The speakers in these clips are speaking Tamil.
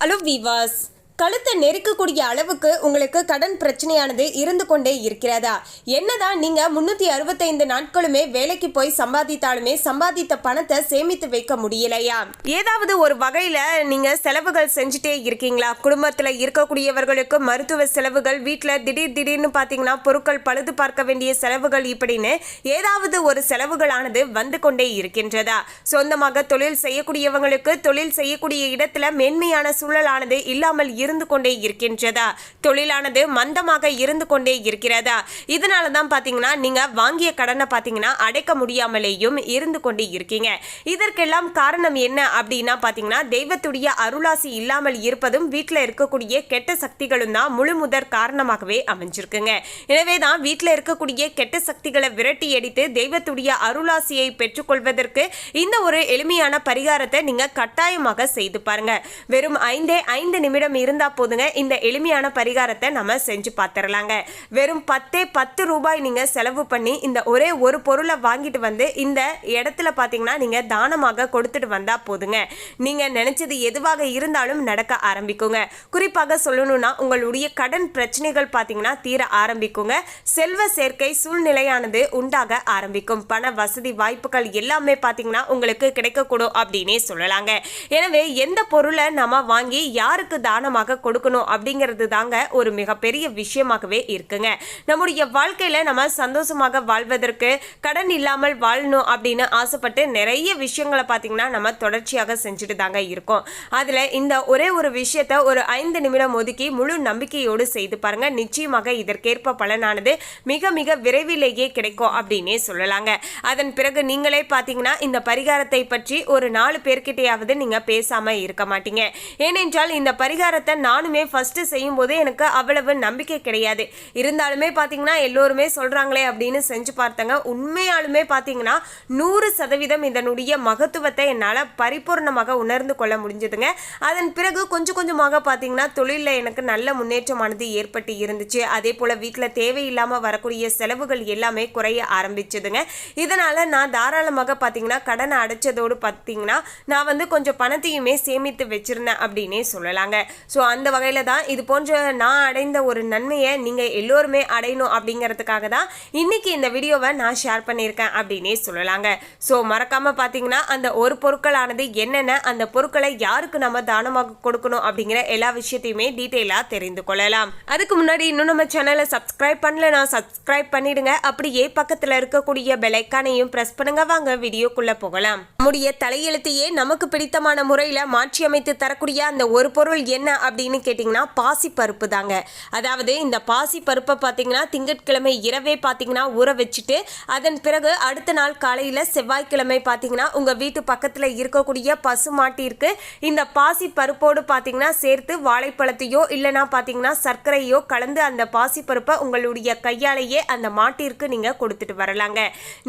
Hallo Vivas! கழுத்தை நெருக்கக்கூடிய அளவுக்கு உங்களுக்கு கடன் பிரச்சனையானது இருந்து கொண்டே இருக்கிறதா? என்னதான் நீங்க முன்னூத்தி அறுபத்தைந்து நாட்களுமே வேலைக்கு போய் சம்பாதித்தாலுமே சம்பாதித்த பணத்தை சேமித்து வைக்க முடியலையா? ஏதாவது ஒரு வகையில நீங்க செலவுகள் செஞ்சுட்டே இருக்கீங்களா? குடும்பத்துல இருக்கக்கூடியவர்களுக்கு மருத்துவ செலவுகள் வீட்டுல திடீர் திடீர்னு பாத்தீங்கன்னா பொருட்கள் பழுது பார்க்க வேண்டிய செலவுகள் இப்படின்னு ஏதாவது ஒரு செலவுகளானது வந்து கொண்டே இருக்கின்றதா? சொந்தமாக தொழில் செய்யக்கூடியவங்களுக்கு தொழில் செய்யக்கூடிய இடத்துல மேன்மையான சூழலானது இல்லாமல் இருந்து கொண்டே இருக்கின்றதா? தொழிலானது மந்தமாக இருந்து கொண்டே இருக்கிறதா? இதனால தான் பார்த்தீங்கன்னா நீங்கள் வாங்கிய கடனை பார்த்தீங்கன்னா அடைக்க முடியாமலேயும் இருந்து கொண்டே இருக்கீங்க. இதற்கெல்லாம் காரணம் என்ன அப்படின்னா பார்த்தீங்கன்னா தெய்வத்துடைய அருளாசி இல்லாமல் இருப்பதும் வீட்டில் இருக்கக்கூடிய கெட்ட சக்திகளும் தான் முழு முதற் காரணமாகவே அமைஞ்சிருக்குங்க. எனவே தான் வீட்டில் இருக்கக்கூடிய கெட்ட சக்திகளை விரட்டி அடித்து தெய்வத்துடைய அருளாசியை பெற்றுக்கொள்வதற்கு இந்த ஒரு எளிமையான பரிகாரத்தை நீங்கள் கட்டாயமாக செய்து பாருங்க. வெறும் ஐந்தே ஐந்து நிமிடம் இருந்து போதுங்க. இந்த எளிமையான பரிகாரத்தை நம்ம செஞ்சு பார்த்துடலாங்க வெறும் பத்தே பத்து ரூபாய் நீங்க செலவு பண்ணி இந்த ஒரே ஒரு பொருளை வாங்கிட்டு வந்து இந்த இடத்துல பாத்தீங்கன்னா நீங்க தானமாக கொடுத்துட்டு வந்தா போதுங்க. நீங்க நினைச்சது எதுவாக இருந்தாலும் நடக்க ஆரம்பிக்குங்க. குறிப்பாக சொல்லணும்னா உங்களுடைய கடன் பிரச்சனைகள் பாத்தீங்கன்னா தீர ஆரம்பிக்குங்க. செல்வ சேர்க்கை சூழ்நிலையானது உண்டாக ஆரம்பிக்கும். பண வசதி வாய்ப்புகள் எல்லாமே பார்த்தீங்கன்னா உங்களுக்கு கிடைக்கக்கூடும் அப்படின்னே சொல்லலாங்க. எனவே எந்த பொருளை நம்ம வாங்கி யாருக்கு தானமாக கொடுக்கணும் அப்படிங்கிறது தாங்க ஒரு மிகப்பெரிய விஷயமாகவே இருக்குங்க. நம்முடைய வாழ்க்கையில நம்ம சந்தோஷமாக வாழ்வதற்கு கடன் இல்லாமல் வாழணும் அப்படின்னு ஆசைப்பட்டு நிறைய விஷயங்களை பார்த்தீங்கன்னா நம்ம தொடர்ச்சியாக செஞ்சுட்டு தாங்க இருக்கோம். அதில் இந்த ஒரே ஒரு விஷயத்த ஒரு ஐந்து நிமிடம் ஒதுக்கி முழு நம்பிக்கையோடு செய்து பாருங்க. நிச்சயமாக இதற்கேற்ப பலனானது மிக மிக விரைவிலேயே கிடைக்கும் அப்படின்னே சொல்லலாங்க. அதன் பிறகு நீங்களே பார்த்தீங்கன்னா இந்த பரிகாரத்தை பற்றி ஒரு நாலு பேர்கிட்டையாவது நீங்கள் பேசாமல் இருக்க மாட்டீங்க. ஏனென்றால் இந்த பரிகாரத்தை நானுமே ஃபஸ்ட்டு செய்யும் போது எனக்கு அவ்வளவு நம்பிக்கை கிடையாது. இருந்தாலுமே பார்த்தீங்கன்னா எல்லோருமே சொல்றாங்களே அப்படின்னு செஞ்சு பார்த்தங்க. உண்மையாலுமே பார்த்தீங்கன்னா நூறு சதவீதம் இதனுடைய மகத்துவத்தை என்னால் பரிபூர்ணமாக உணர்ந்து கொள்ள முடிஞ்சதுங்க. அதன் பிறகு கொஞ்சம் கொஞ்சமாக பார்த்தீங்கன்னா தொழிலில் எனக்கு நல்ல முன்னேற்றமானது ஏற்பட்டு இருந்துச்சு. அதே போல் வீட்டில் தேவையில்லாமல் வரக்கூடிய செலவுகள் எல்லாமே குறைய ஆரம்பிச்சதுங்க. இதனால் நான் தாராளமாக பார்த்தீங்கன்னா கடனை அடைச்சதோடு பார்த்தீங்கன்னா நான் வந்து கொஞ்சம் பணத்தையுமே சேமித்து வச்சிருந்தேன் அப்படின்னே சொல்லலாங்க. ஸோ அந்த வகையில் தான் இது போன்ற நான் அடைந்த ஒரு நன்மையை நீங்கள் எல்லோருமே அடையணும் அப்படிங்கிறதுக்காக தான் இன்னைக்கு இந்த வீடியோவை நான் ஷேர் பண்ணியிருக்கேன் அப்படின்னே சொல்லலாங்க. ஸோ மறக்காமல் பார்த்தீங்கன்னா அந்த ஒரு பொருட்களானது என்னென்ன அந்த பொருட்களை யாருக்கு நம்ம தானமாக கொடுக்கணும் அப்படிங்கிற எல்லா விஷயத்தையுமே டீட்டெயிலாக தெரிந்து கொள்ளலாம். அதுக்கு முன்னாடி இன்னும் நம்ம சேனலை சப்ஸ்கிரைப் நான் சப்ஸ்கிரைப் பண்ணிடுங்க. அப்படியே பக்கத்தில் இருக்கக்கூடிய பெலைக்கானையும் ப்ரெஸ் பண்ணுங்க. வாங்க வீடியோக்குள்ளே போகலாம். நம்முடைய தலையெழுத்தையே நமக்கு பிடித்தமான முறையில் மாற்றி அமைத்து தரக்கூடிய அந்த ஒரு பொருள் என்ன அப்படின்னு கேட்டிங்கன்னா பாசிப்பருப்பு தாங்க. அதாவது இந்த பாசிப்பருப்பை பார்த்தீங்கன்னா திங்கட்கிழமை இரவே பார்த்தீங்கன்னா ஊற வச்சுட்டு அதன் பிறகு அடுத்த நாள் காலையில் செவ்வாய்க்கிழமை பார்த்தீங்கன்னா உங்கள் வீட்டு பக்கத்தில் இருக்கக்கூடிய பசு மாட்டிற்கு இந்த பாசி பருப்போடு பார்த்தீங்கன்னா சேர்த்து வாழைப்பழத்தையோ இல்லைனா பார்த்தீங்கன்னா சர்க்கரையோ கலந்து அந்த பாசி பருப்பை உங்களுடைய கையாலேயே அந்த மாட்டிற்கு நீங்கள் கொடுத்துட்டு வரலாங்க.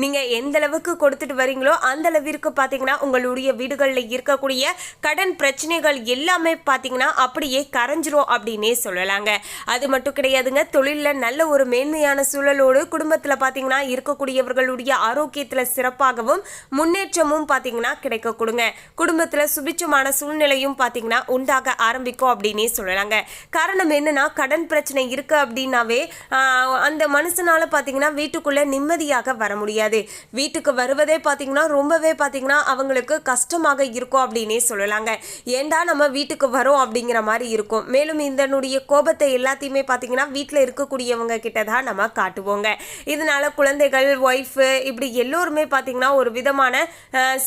நீங்கள் எந்த அளவுக்கு கொடுத்துட்டு வரீங்களோ அந்த அளவிற்கு பார்த்தீங்கன்னா உங்களுடைய வீடுகளில் இருக்கக்கூடிய கடன் பிரச்சனைகள் எல்லாமே பார்த்தீங்கன்னா அப்படியே கரைஞ்சிரும் அப்படின்னே சொல்லலாங்க. அது மட்டும் கிடையாதுங்க. தொழிலில் நல்ல ஒரு மேன்மையான சூழலோடு குடும்பத்தில் பார்த்தீங்கன்னா இருக்கக்கூடியவர்களுடைய ஆரோக்கியத்தில் சிறப்பாகவும் முன்னேற்றமும் பார்த்தீங்கன்னா கிடைக்க கொடுங்க குடும்பத்தில் சுபிச்சமான சூழ்நிலையும் பார்த்தீங்கன்னா உண்டாக ஆரம்பிக்கும் அப்படின்னே சொல்லலாங்க. காரணம் என்னன்னா கடன் பிரச்சனை இருக்குது அப்படின்னாவே அந்த மனுஷனால் பார்த்தீங்கன்னா வீட்டுக்குள்ளே நிம்மதியாக வர முடியாது. வீட்டுக்கு வருவதே பார்த்தீங்கன்னா ரொம்பவே பார்த்தீங்கன்னா அவங்களுக்கு கஷ்டமாக இருக்கும் அப்படின்னே சொல்லலாங்க. ஏண்டா நம்ம வீட்டுக்கு வரோம் அப்படிங்கிற மாதிரி மாதிரி இருக்கும். மேலும் இதனுடைய கோபத்தை எல்லாத்தையுமே பார்த்தீங்கன்னா வீட்டில் இருக்கக்கூடியவங்க கிட்ட தான் நம்ம காட்டுவோங்க. இதனால குழந்தைகள் ஒய்ஃபு இப்படி எல்லோருமே பார்த்தீங்கன்னா ஒரு விதமான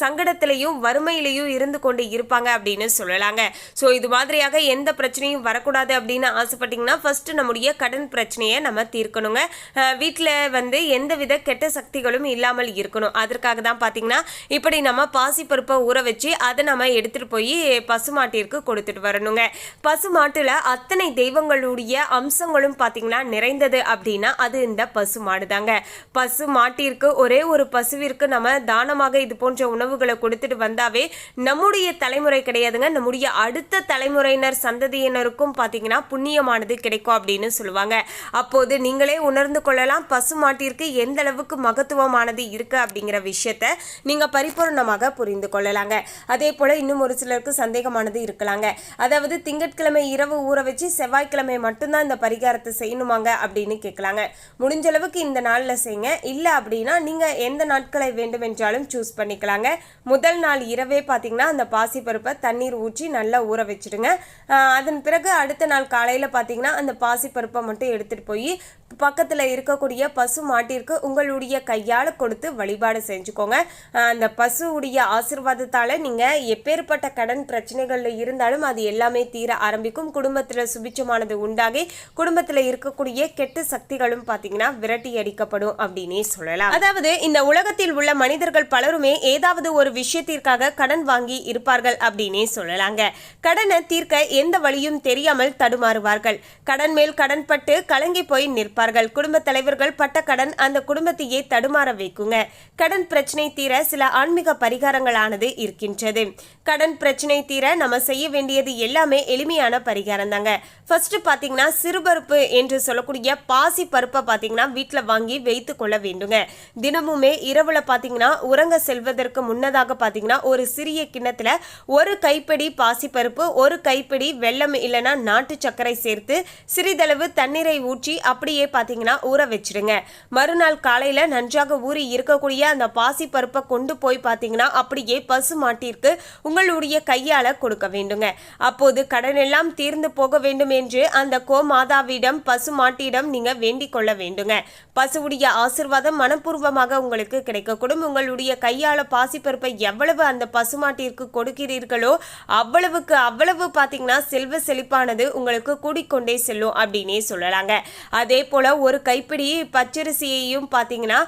சங்கடத்திலையும் வறுமையிலையும் இருந்து கொண்டு இருப்பாங்க அப்படின்னு சொல்லலாங்க. ஸோ இது மாதிரியாக எந்த பிரச்சனையும் வரக்கூடாது அப்படின்னு ஆசைப்பட்டீங்கன்னா ஃபர்ஸ்ட் நம்முடைய கடன் பிரச்சனையை நம்ம தீர்க்கணுங்க. வீட்டில் வந்து எந்தவித கெட்ட சக்திகளும் இல்லாமல் இருக்கணும். அதற்காக தான் பார்த்தீங்கன்னா இப்படி நம்ம பாசிப்பருப்பை ஊற வச்சு அதை நம்ம எடுத்துகிட்டு போய் பசுமாட்டிற்கு கொடுத்துட்டு வரணுங்க. பசுமாட்டில் அத்தனை தெய்வங்களுடைய அம்சங்களும் பார்த்தீங்கன்னா நிறைந்தது அப்படின்னா அது இந்த பசு மாடு தாங்க பசு மாட்டிற்கு ஒரே ஒரு பசுவிற்கு நம்ம தானமாக இது போன்ற உணவுகளை கொடுத்துட்டு வந்தாவே நம்முடைய தலைமுறை கிடையாதுங்க. நம்முடைய அடுத்த தலைமுறையினர் சந்ததியினருக்கும் பார்த்தீங்கன்னா புண்ணியமானது கிடைக்கும் அப்படின்னு சொல்லுவாங்க. அப்போது நீங்களே உணர்ந்து கொள்ளலாம் பசு மாட்டிற்கு எந்த அளவுக்கு மகத்துவமானது இருக்குது அப்படிங்கிற விஷயத்த நீங்கள் பரிபூர்ணமாக புரிந்து கொள்ளலாங்க. அதே போல் இன்னும் ஒரு சிலருக்கு சந்தேகமானது இருக்கலாங்க. அதாவது திங்கட்கிழமை இரவு ஊற வச்சு செவ்வாய்க்கிழமை மட்டும்தான் இந்த பரிகாரத்தை செய்யணுமாங்க அப்படின்னு கேட்கலாங்க. முடிஞ்ச அளவுக்கு இந்த நாளில் செய்யுங்க. இல்லை அப்படின்னா நீங்கள் எந்த நாட்களை வேண்டுமென்றாலும் சூஸ் பண்ணிக்கலாங்க. முதல் நாள் இரவே பார்த்தீங்கன்னா அந்த பாசிப்பருப்பை தண்ணீர் ஊற்றி நல்லா ஊற வச்சுடுங்க. அதன் பிறகு அடுத்த நாள் காலையில் பார்த்தீங்கன்னா அந்த பாசிப்பருப்பை மட்டும் எடுத்துகிட்டு போய் பக்கத்தில் இருக்கக்கூடிய பசு மாட்டிற்கு உங்களுடைய கையால் கொடுத்து வழிபாடு செஞ்சுக்கோங்க. அந்த பசுவுடைய ஆசிர்வாதத்தால் நீங்கள் எப்பேற்பட்ட கடன் பிரச்சனைகளில் இருந்தாலும் அது எல்லாமே தீர ஆரம்பிக்கும். குடும்பத்தில் சுபிச்சமானது உண்டாகி குடும்பத்தில் இருக்கக்கூடிய கெட்ட சக்திகளும் பார்த்தீங்கன்னா விரட்டி அடிக்கப்படும் அப்படின்னே சொல்லலாம். அதாவது இந்த உலகத்தில் உள்ள மனிதர்கள் பலருமே ஏதாவது ஒரு விஷயத்திற்காக கடன் வாங்கி இருப்பார்கள் அப்படின்னே சொல்லலாங்க. கடனை தீர்க்க எந்த வழியும் தெரியாமல் தடுமாறுவார்கள். கடன் மேல் கடன் பட்டு கலங்கி போய் நிற்பார்கள் குடும்ப தலைவர்கள் பட்ட கடன் அந்த குடும்பத்தையே தடுமாற வைக்குங்க. கடன் பிரச்சனை தீர சில ஆன்மீக பரிகாரங்களானது இருக்கின்றது. கடன் பிரச்சனை தீர நம்ம செய்ய வேண்டியது எல்லாமே எளிமையான பரிகாரம் தாங்க ஃபர்ஸ்ட் பாத்தீங்கன்னா சிறுபருப்பு என்று சொல்லக்கூடிய பாசி பருப்பை பாத்தீங்கன்னா வீட்டில் வாங்கி வைத்து கொள்ள வேண்டுங்க. தினமுமே இரவுல பாத்தீங்கன்னா உறங்க செல்வதற்கு முன்னதாக பாத்தீங்கன்னா ஒரு சிறிய கிண்ணத்துல ஒரு கைப்பிடி பாசிப்பருப்பு ஒரு கைப்பிடி வெள்ளம் இல்லைன்னா நாட்டு சர்க்கரை சேர்த்து சிறிதளவு தண்ணீரை ஊற்றி அப்படியே பாத்தீங்கன்னா ஊற வச்சிடுங்க மறுநாள் காலையில் நன்றாக ஊறி இருக்கக்கூடிய அந்த பாசி பருப்பை கொண்டு போய் பாத்தீங்கன்னா அப்படியே பசு மாட்டிற்கு உங்களுடைய கையால கொடுக்க வேண்டுங்க. அப்போது கடன் எல்லாம் தீர்ந்து போக வேண்டும் என்று அந்த கோமாதாவிடம் பசு மாட்டிடம் நீங்கள் வேண்டிக் கொள்ள வேண்டுங்க. பசுவுடைய ஆசிர்வாதம் மனப்பூர்வமாக உங்களுக்கு கிடைக்கக்கூடும். உங்களுடைய கையால பாசிப்பருப்பை எவ்வளவு அந்த பசுமாட்டிற்கு கொடுக்கிறீர்களோ அவ்வளவுக்கு அவ்வளவு பார்த்தீங்கன்னா செல்வ செழிப்பானது உங்களுக்கு கூடிக்கொண்டே செல்லும் அப்படின்னே சொல்லலாங்க. அதே போல் ஒரு கைப்பிடி பச்சரிசியையும் பார்த்தீங்கன்னா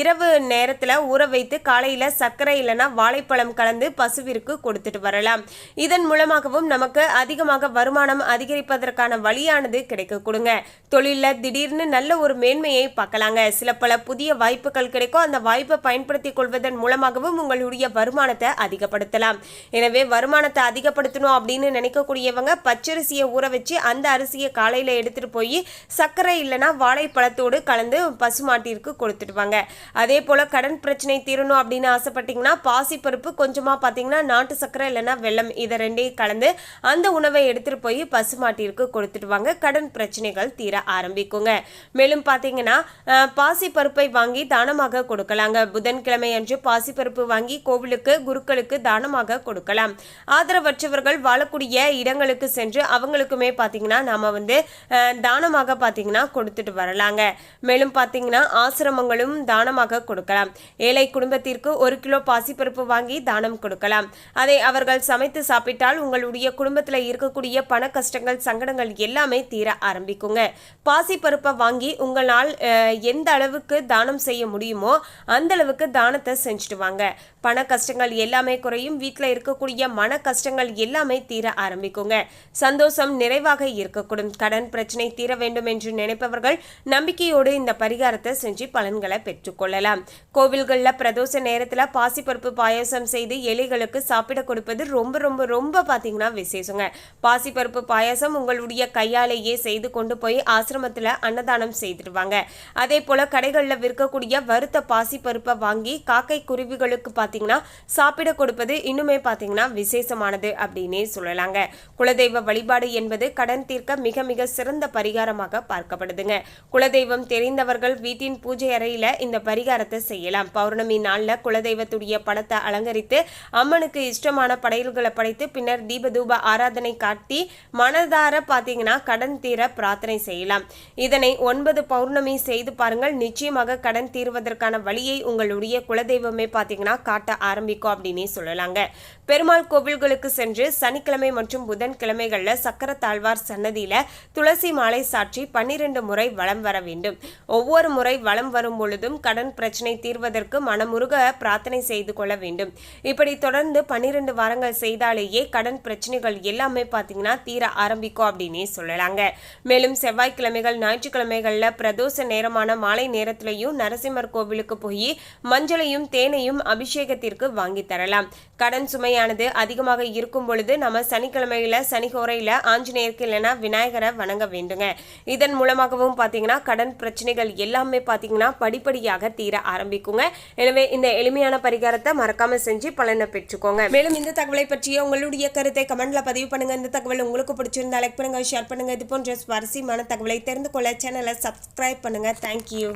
இரவு நேரத்தில் ஊற வைத்து காலையில் சர்க்கரை இல்லைன்னா வாழைப்பழம் கலந்து பசுவிற்கு கொடுத்துட்டு வரலாம். இதன் மூலமாகவும் நமக்கு அதிகமாக வருமானம் அதிகரிப்பதற்கான வழியானது கிடைக்க கொடுங்க. தொழிலில் திடீர்னு நல்ல ஒரு மேன்மையை பார்க்கலாங்க. சில பல புதிய வாய்ப்புகள் கிடைக்கும். அந்த வாய்ப்பை பயன்படுத்தி கொள்வதன் மூலமாகவும் உங்களுடைய வருமானத்தை அதிகப்படுத்தலாம். எனவே வருமானத்தை அதிகப்படுத்தணும் அப்படின்னு நினைக்கக்கூடியவங்க பச்சரிசியை ஊற வச்சு அந்த அரிசியை காலையில் எடுத்துகிட்டு போய் சர்க்கரை இல்லைன்னா வாழைப்பழத்தோடு கலந்து பசுமாட்டிற்கு கொடுத்துடுவாங்க. அதே போல் கடன் பிரச்சனை தீரணும் அப்படின்னு ஆசைப்பட்டீங்கன்னா பாசிப்பருப்பு கொஞ்சமாக பார்த்தீங்கன்னா நாட்டு சர்க்கரை இல்லைன்னா வெள்ளம் இதை ரெண்டையும் கலந்து அந்த உணவை எடுத்துட்டு போய் பசுமாட்டிற்கு கொடுத்துடுவாங்க. கடன் பிரச்சனைகள் தீர ஆரம்பிக்குங்க. மேலும் பார்த்தீங்கன்னா பாசிப்பருப்பை வாங்கி தானமாக கொடுக்கலாங்க. புதன்கிழமை அன்று பாசிப்பருப்பு வாங்கி கோவிலுக்கு குருக்களுக்கு தானமாக கொடுக்கலாம். ஆதரவற்றவர்கள் வாழக்கூடிய இடங்களுக்கு சென்று அவங்களுக்குமே பார்த்தீங்கன்னா நாம் வந்து தானமாக பார்த்தீங்கன்னா கொடுத்துட்டு வரலாங்க. மேலும் பார்த்தீங்கன்னா ஆசிரமங்களும் தானமாக கொடுக்கலாம். ஏழை குடும்பத்திற்கு ஒரு கிலோ பாசிப்பருப்பு வாங்கி தானம் கொடுக்கலாம். அதை அவர்கள் சமைத்து சாப்பிட்டால் உங்களுடைய குடும்பத்தில் இருக்கக்கூடிய பண கஷ்டங்கள் சங்கடங்கள் எல்லாமே தீர ஆரம்பிக்குங்க. பாசிப்பருப்பை வாங்கி உங்களால் எந்த அளவுக்கு தானம் செய்ய முடியுமோ அந்த அளவுக்கு தானத்தை செஞ்சுட்டு வாங்க. பண கஷ்டங்கள் எல்லாமே குறையும். வீட்டில் இருக்கக்கூடிய மன கஷ்டங்கள் எல்லாமே தீர ஆரம்பிக்குங்க. சந்தோஷம் நிறைவாக இருக்கக்கூடும். கடன் பிரச்சனை தீர வேண்டும் என்று நினைப்பவர்கள் நம்பிக்கையோடு இந்த பரிகாரத்தை செஞ்சு பலன்களை பெற்றுக்கொள்ளலாம் கோவில்களில் பிரதோஷ நேரத்தில் பாசிப்பருப்பு பாயாசம் செய்து எலிகளுக்கு சாப்பிட கொடுப்பது ரொம்ப ரொம்ப ரொம்ப பார்த்தீங்கன்னா விசேஷங்க. பாசிப்பருப்பு பாயாசம் உங்களுடைய கையாலேயே செய்து கொண்டு போய் ஆசிரமத்தில் அன்னதானம் செய்திருவாங்க அதே போல கடைகளில் விற்கக்கூடிய வறுத்த பாசிப்பருப்பை வாங்கி காக்கை குருவிகளுக்கு பார்த்தீங்கன்னா சாப்பிட கொடுப்பது இன்னுமே பார்த்தீங்கன்னா விசேஷமானது அப்படின்னே சொல்லலாங்க. குலதெய்வ வழிபாடு என்பது கடன் தீர்க்க மிக மிக சிறந்த பரிகாரமாக பார்க்கப்படுது. பார்க்கப்படுதுங்க குலதெய்வம் தெரிந்தவர்கள் வீட்டின் பூஜை அறையில இந்த பரிகாரத்தை செய்யலாம். பௌர்ணமி நாளில் குலதெய்வத்துடைய படத்தை அலங்கரித்து அம்மனுக்கு இஷ்டமான படையல்களை படைத்து பின்னர் தீபதூப ஆராதனை காட்டி மனதார பார்த்தீங்கன்னா கடன் தீர பிரார்த்தனை செய்யலாம். இதனை ஒன்பது பௌர்ணமி செய்து பாருங்கள். நிச்சயமாக கடன் தீர்வதற்கான வழியை உங்களுடைய குலதெய்வமே பார்த்தீங்கன்னா காட்ட ஆரம்பிக்கும் அப்படின்னே சொல்லலாங்க. பெருமாள் கோவில்களுக்கு சென்று சனிக்கிழமை மற்றும் புதன்கிழமைகளில் சக்கர தாழ்வார் சன்னதியில துளசி மாலை சாற்றி பன்னிரண்டு முறை வலம் வர வேண்டும். ஒவ்வொரு முறை வலம் வரும் பொழுதும் கடன் பிரச்சனை தீர்வதற்கு மனமுருக பிரார்த்தனை செய்து கொள்ள வேண்டும். இப்படி தொடர்ந்து பன்னிரண்டு வாரங்கள் செய்தாலேயே கடன் பிரச்சனைகள் எல்லாமே பார்த்தீங்கன்னா தீர ஆரம்பிக்கும் அப்படின்னே சொல்லலாங்க. மேலும் செவ்வாய்க்கிழமைகள் ஞாயிற்றுக்கிழமைகளில் பிரதோஷ நேரமான மாலை நேரத்திலையும் நரசிம்மர் கோவிலுக்கு போய் மஞ்சளையும் தேனையும் அபிஷேகத்திற்கு வாங்கி தரலாம். கடன் சுமையானது அதிகமாக இருக்கும் பொழுது நம்ம சனிக்கிழமையில சனிகோரையில ஆஞ்சநேயருக்கு இல்லைன்னா விநாயகரை வணங்க வேண்டுங்க. இதன் மூலமாகவும் பார்த்தீங்கன்னா கடன் பிரச்சனைகள் எல்லாமே பார்த்தீங்கன்னா படிப்படியாக தீர ஆரம்பிக்குங்க. எனவே இந்த எளிமையான பரிகாரத்தை மறக்காம செஞ்சு பலனை பெற்றுக்கோங்க. மேலும் இந்த தகவலை பற்றிய உங்களுடைய கருத்தை கமெண்ட்ல பதிவு பண்ணுங்க. இந்த தகவல் உங்களுக்கு பிடிச்சிருந்தா லைக் பண்ணுங்க ஷேர் பண்ணுங்க. இது போன்ற சுவாரஸ்யமான தகவலை தெரிந்து கொள்ள சேனலை சப்ஸ்கிரைப் பண்ணுங்க. தேங்க்யூ